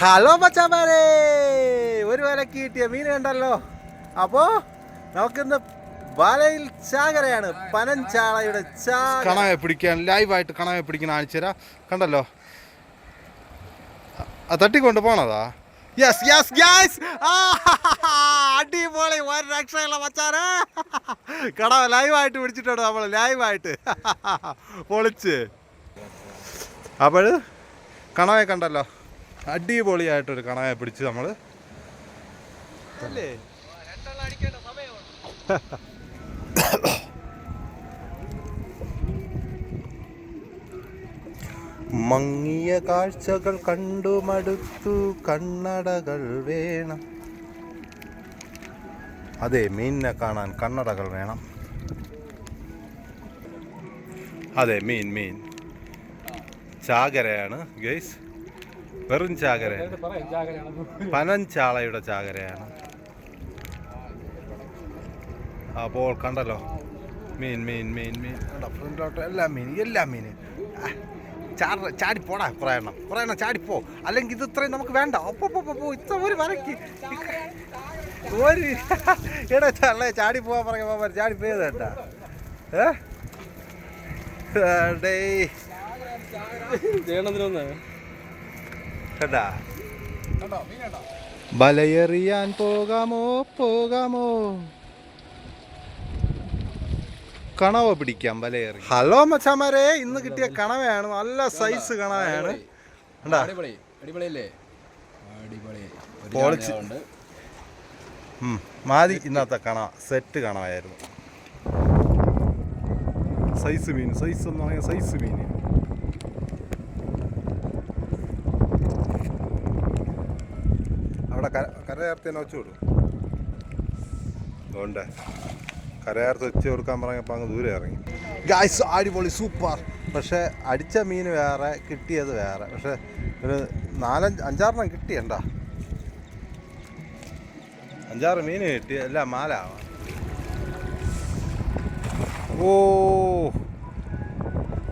Hello മച്ചാമാരെ. ഒരു വിലക്ക് കിട്ടിയ മീൻ കണ്ടല്ലോ. അപ്പോ നമുക്കിന്ന് വലയിൽ ചാകരയാണ്. പനഞ്ചാളയുടെ കണവെ പിടിക്കാൻ ലൈവായിട്ട് കണവെ പിടിക്കുന്ന ആഴ്ചരാ കണ്ടല്ലോ. തട്ടിക്കൊണ്ട് പോണതാ? യെസ് യെസ് ഗ്യാസ് അടിപൊളി ഒരു രക്ഷയുള്ള മച്ചാനെ. കടവ ലൈവായിട്ട് പിടിച്ചിട്ടുണ്ട് നമ്മൾ ലൈവായിട്ട് പൊളിച്ച്. അപ്പോൾ കണവയെ കണ്ടല്ലോ. അടിപൊളിയായിട്ടൊരു കണായ പിടിച്ച് നമ്മൾ അല്ലേ? മങ്ങിയ കാഴ്ചകൾ കണ്ടു മടുത്തു കണ്ണടകൾ വേണം. അതെ മീനിനെ കാണാൻ കണ്ണടകൾ വേണം. അതെ മീൻ മീൻ. ചാകരയാണ് ഗൈസ്. വെറും ചാകര പനഞ്ചാളയുടെ ചാകരയാണ്. അപ്പോൾ കണ്ടല്ലോ. മീൻ മീൻ മീൻ മീൻ. കണ്ടോ ഫ്രണ്ടിലോട്ട് എല്ലാ മീൻ എല്ലാ മീൻ. ചാടി ചാടിപ്പോടാ പോടാ കുറേ എണ്ണം കുറേ എണ്ണം ചാടിപ്പോ. അല്ലെങ്കിൽ ഇത് ഇത്രയും നമുക്ക് വേണ്ട. ഒപ്പോ പോ ഇത്ര ഒരു വരയ്ക്ക് ഒരു എടാ ചള്ളേ ചാടി പോവാൻ പറഞ്ഞ ചാടി പോയത് കേട്ടാ. ഏ? ഡേയ്. കേട്ടാ വലയെറിയാൻ പോകാമോ? പോകാമോ? കണവ പിടിക്കാം വലയെറി ഹലോ മച്ചാമാരെ ഇന്ന് കിട്ടിയ കണവയാണ്. നല്ല സൈസ് കണവയാണ്. കണ്ടാ? മാതി ഇന്നത്തെ കണ സെറ്റ് കണവായിരുന്നു സൈസ് മീൻ സൈസ് എന്ന് പറഞ്ഞാൽ സൈസ് മീൻ. അവിടെ കര കരയേർത്തി തന്നെ വെച്ചു കൊടുക്കും അതുകൊണ്ട് കരയേർത്ത് വെച്ച് കൊടുക്കാൻ പറഞ്ഞപ്പോൾ അങ്ങ് ദൂരെ ഇറങ്ങി. ഗായ്സ് അടിപൊളി സൂപ്പർ പക്ഷേ അടിച്ച മീൻ വേറെ കിട്ടിയത് വേറെ. പക്ഷേ ഒരു നാലഞ്ച് അഞ്ചാറെണ്ണം കിട്ടിയണ്ടാ അഞ്ചാറ് മീൻ കിട്ടി അല്ല മാല ഓ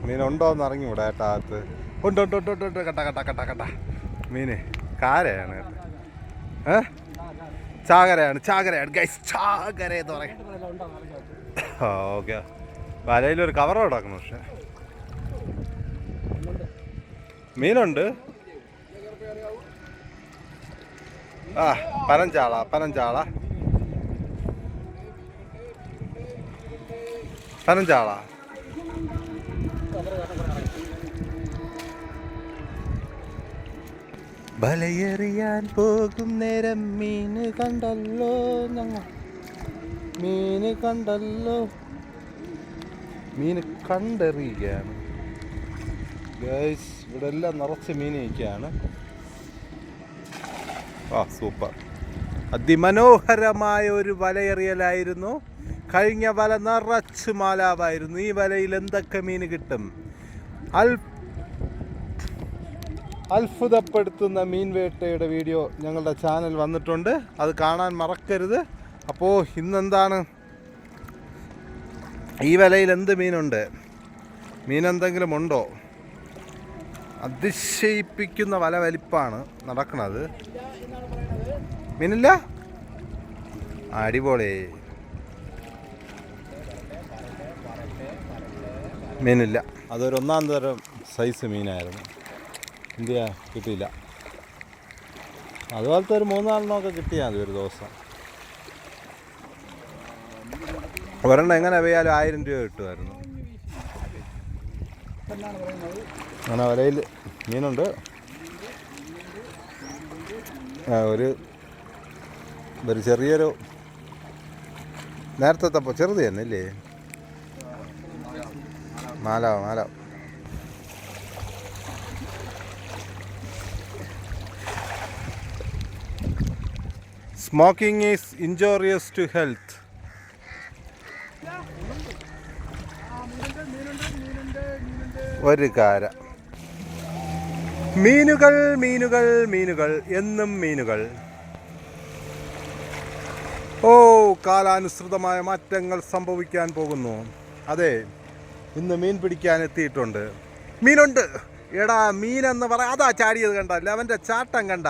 മീനുണ്ടോ എന്ന് ഇറങ്ങി ഇവിടെ കേട്ടാ അകത്ത്. ഉണ്ട് ഉണ്ട് ഉണ്ട് ഉണ്ട് കട്ട കട്ട കട്ട കട്ട മീന് കാരയാണ്. കേട്ടോ ചാകരയാണ് ചാകരയാണ്. ഗൈസ് ചാകര എന്ന് പറയും. ഓക്കെ വലയിലൊരു കവർ ഉണ്ടാക്കുന്നു പക്ഷെ. മീനുണ്ട്. ആ പനഞ്ചാള പനഞ്ചാള. പനഞ്ചാള. വലയെറിയാൻ പോകും നേരം മീന് കണ്ടല്ലോ ഞങ്ങൾ മീന് കണ്ടല്ലോ. മീന് കണ്ടെറിയുകയാണ്. ഇവിടെ എല്ലാം നിറച്ച് മീൻ നിൽക്കുകയാണ്. ആ സൂപ്പർ. അതിമനോഹരമായ ഒരു വലയെറിയലായിരുന്നു. കഴിഞ്ഞ വല നിറച്ച് മാലാവായിരുന്നു. ഈ വലയിൽ എന്തൊക്കെ മീൻ കിട്ടും? അൽ അത്ഭുതപ്പെടുത്തുന്ന മീൻ വേട്ടയുടെ വീഡിയോ ഞങ്ങളുടെ ചാനൽ വന്നിട്ടുണ്ട്. അത് കാണാൻ മറക്കരുത്. അപ്പോൾ ഇന്നെന്താണ്? ഈ വലയിൽ എന്ത് മീനുണ്ട്? മീൻ എന്തെങ്കിലും ഉണ്ടോ? അതിശയിപ്പിക്കുന്ന വല വലിപ്പാണ് നടക്കുന്നത്. മീനില്ല? അടിപൊളി. മീനില്ല. അതൊരു ഒന്നാം തരം സൈസ് മീനായിരുന്നു. ഇന്ത്യ കിട്ടിയില്ല. അതുപോലത്തെ ഒരു മൂന്നാലെണ്ണമൊക്കെ കിട്ടിയാൽ മതി ഒരു ദിവസം. ഒരെണ്ണം എങ്ങനെ വെയ്യാലും ആയിരം രൂപ കിട്ടുമായിരുന്നു. അങ്ങനെ വലയിൽ മീനുണ്ട്. ഒരു ഒരു ചെറിയൊരു നേരത്തെ തപ്പ ചെറുത് തന്നെ ഇല്ലേ മാലാവ് മാലാവ്. Smoking is injurious to health ഒരു കാര. മീനുകൾ മീനുകൾ മീനുകൾ എന്നും മീനുകൾ. ഓ കാലാനുസൃതമായ മാറ്റങ്ങൾ സംഭവിക്കാൻ പോകുന്നു. അതെ ഇന്ന് മീൻ പിടിക്കാൻ എത്തിയിട്ടുണ്ട്. മീനുണ്ട്. എടാ മീനെന്ന് പറ അതാ ചാടിയത് കണ്ട അവന്റെ ചാട്ടം കണ്ട.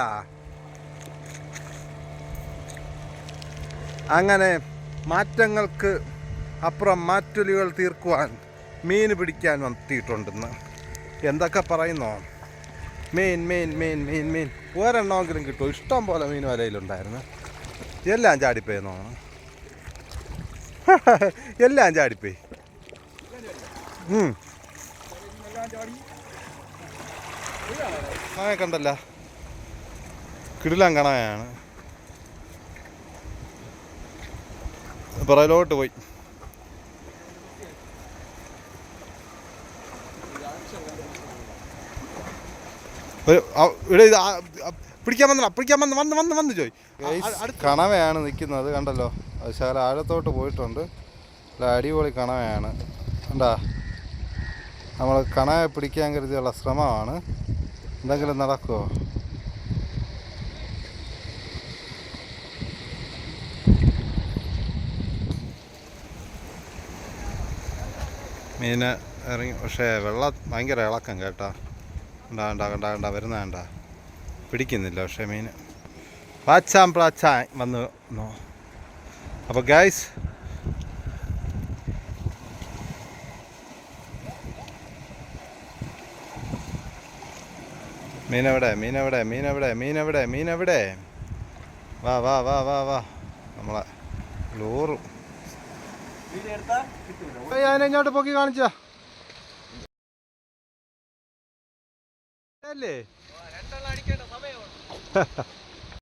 അങ്ങനെ മാറ്റങ്ങൾക്ക് അപ്പുറം മാറ്റൊലികൾ തീർക്കുവാൻ മീൻ പിടിക്കാൻ വന്നിട്ടുണ്ടെന്ന് എന്തൊക്കെ പറയുന്നോ? മീൻ മീൻ മീൻ മീൻ മീൻ. ഒരെണ്ണമെങ്കിലും കിട്ടും ഇഷ്ടം പോലെ മീൻ വലയിലുണ്ടായിരുന്നു. എല്ലാം ചാടിപ്പോയെന്നോ എല്ലാം ചാടിപ്പോയി. ആ കണ്ടല്ല. കിടിലാൻ കണവയാണ് പുറയിലോട്ട് പോയി. ഇവിടെ പിടിക്കാൻ വന്നടാ പിടിക്കാൻ വന്ന് വന്ന് വന്ന് വന്ന് ചോയ് കണവയാണ് നിൽക്കുന്നത് കണ്ടല്ലോ? അത് ശകലം ആഴത്തോട്ട് പോയിട്ടുണ്ട്. അടിപൊളി കണവയാണ്. കണ്ടാ? നമ്മൾ കണവയെ പിടിക്കാൻ കരുതിയുള്ള ശ്രമമാണ്. എന്തെങ്കിലും നടക്കുമോ മീന് ഇറങ്ങി പക്ഷേ വെള്ളം ഭയങ്കര ഇളക്കം കേട്ടാ. ഉണ്ടാ ഉണ്ടാ കണ്ടാ കണ്ടാ വരുന്ന കണ്ടാ. പിടിക്കുന്നില്ല പക്ഷേ മീൻ. പാച്ചാം പ്രാച്ചാൻ വന്നു അപ്പോൾ ഗൈസ് മീനെവിടെ മീനെവിടെ മീനെവിടെ മീനെവിടെ മീനെവിടെ വാ വാ വാ വാ വാ. നമ്മളെ ലോറും ഞാൻ ഇങ്ങോട്ട് പൊക്കി കാണിച്ചാ. അല്ലേ?